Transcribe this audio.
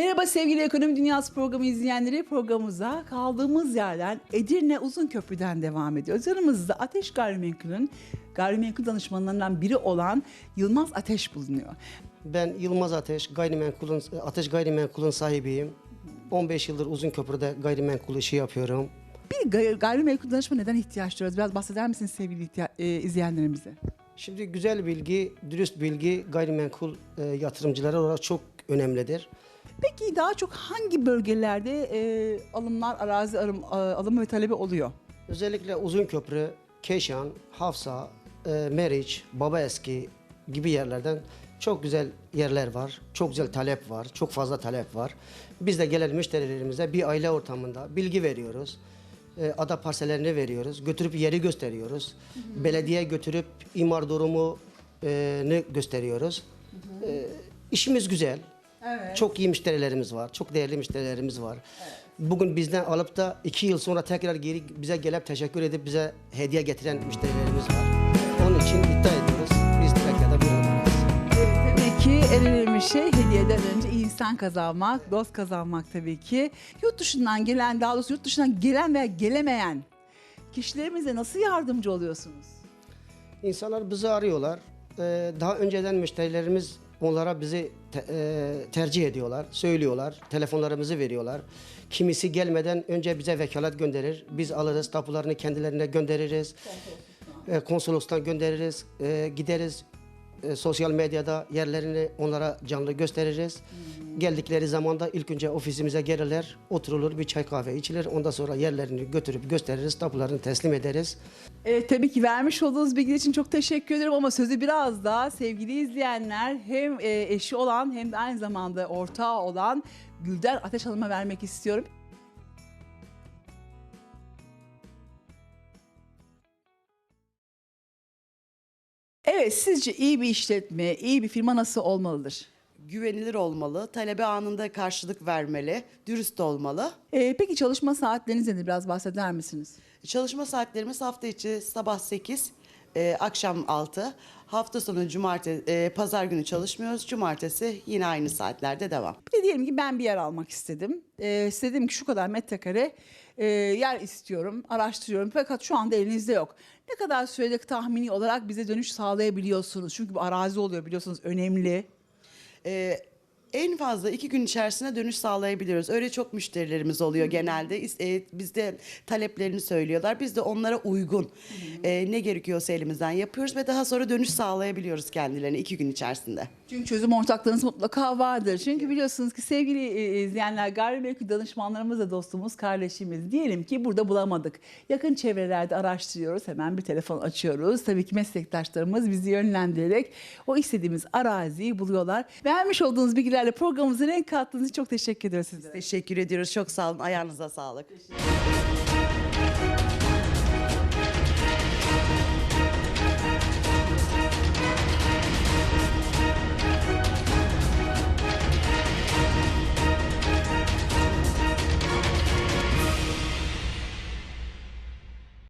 Merhaba sevgili Ekonomi Dünyası programı izleyenleri. Programımıza kaldığımız yerden Edirne Uzunköprü'den devam ediyoruz. Yanımızda Ateş Gayrimenkul'ün gayrimenkul danışmanlarından biri olan Yılmaz Ateş bulunuyor. Ben Yılmaz Ateş, gayrimenkulun, Ateş Gayrimenkul'un sahibiyim. 15 yıldır Uzunköprü'de gayrimenkul işi yapıyorum. Bir gay- gayrimenkul danışma neden ihtiyaç duyuyoruz? Biraz bahseder misiniz sevgili ihtiya- e, izleyenlerimize? Şimdi güzel bilgi, dürüst bilgi gayrimenkul e, yatırımcıları olarak çok önemlidir. Peki daha çok hangi bölgelerde e, alımlar, arazi alım, e, alımı ve talebi oluyor? Özellikle Uzunköprü, Keşan, Hafsa, e, Meriç, Babaeski gibi yerlerden çok güzel yerler var. Çok güzel talep var. Çok fazla talep var. Biz de gelen müşterilerimize bir aile ortamında bilgi veriyoruz. E, ada parsellerini veriyoruz. Götürüp yeri gösteriyoruz. Belediye götürüp imar durumu e, ne gösteriyoruz. E, işimiz güzel. Evet. Çok iyi müşterilerimiz var. Çok değerli müşterilerimiz var. Bugün bizden alıp da iki yıl sonra tekrar geri bize gelip teşekkür edip bize hediye getiren müşterilerimiz var. Onun için iddia ediyoruz. Biz Trakya'da bir numarayız. Tabii ki en önemli şey hediyeden önce insan kazanmak, dost kazanmak tabii ki. Yurt dışından gelen, daha doğrusu yurt dışından gelen veya gelemeyen kişilerimize nasıl yardımcı oluyorsunuz? İnsanlar bizi arıyorlar. Ee, daha önceden müşterilerimiz onlara bizi te- e, tercih ediyorlar, söylüyorlar, telefonlarımızı veriyorlar. Kimisi gelmeden önce bize vekalet gönderir. Biz alırız, tapularını kendilerine göndeririz. E, konsolostan göndeririz, e, gideriz. E, sosyal medyada yerlerini onlara canlı gösteririz. Geldikleri zaman da ilk önce ofisimize gelirler, oturulur, bir çay kahve içilir. Ondan sonra yerlerini götürüp gösteririz, tapularını teslim ederiz. Evet tabii ki vermiş olduğunuz bilgi için çok teşekkür ederim ama sözü biraz daha sevgili izleyenler hem e, eşi olan hem de aynı zamanda ortağı olan Gülder Ateş Hanım'a vermek istiyorum. Evet sizce iyi bir işletme, iyi bir firma nasıl olmalıdır? güvenilir olmalı, talebe anında karşılık vermeli, dürüst olmalı. E, peki çalışma saatleriniz nedir? Biraz bahseder misiniz? Çalışma saatlerimiz hafta içi sabah 8, e, akşam 6. Hafta sonu cumartesi, pazar günü çalışmıyoruz. Cumartesi yine aynı saatlerde devam. Bir de diyelim ki ben bir yer almak istedim. Ee, istedim ki şu kadar metrekare e, yer istiyorum, araştırıyorum fakat şu anda elinizde yok. Ne kadar sürede tahmini olarak bize dönüş sağlayabiliyorsunuz? Çünkü bu arazi oluyor biliyorsunuz önemli. E, en fazla iki gün içerisinde dönüş sağlayabiliyoruz. Öyle çok müşterilerimiz oluyor genelde. E, bizde taleplerini söylüyorlar. Biz de onlara uygun e, ne gerekiyorsa elimizden yapıyoruz ve daha sonra dönüş sağlayabiliyoruz kendilerine iki gün içerisinde. Çünkü çözüm ortaklarınız mutlaka vardır. Çünkü biliyorsunuz ki sevgili e, izleyenler gayrimenkul danışmanlarımız da dostumuz, kardeşimiz. Diyelim ki burada bulamadık. Yakın çevrelerde araştırıyoruz. Hemen bir telefon açıyoruz. Tabii ki meslektaşlarımız bizi yönlendirerek o istediğimiz araziyi buluyorlar. Vermiş olduğunuz bilgilerle programımıza renk kattığınız için çok teşekkür ediyoruz sizlere. Teşekkür ediyoruz. Çok sağ olun. Ayağınıza sağlık.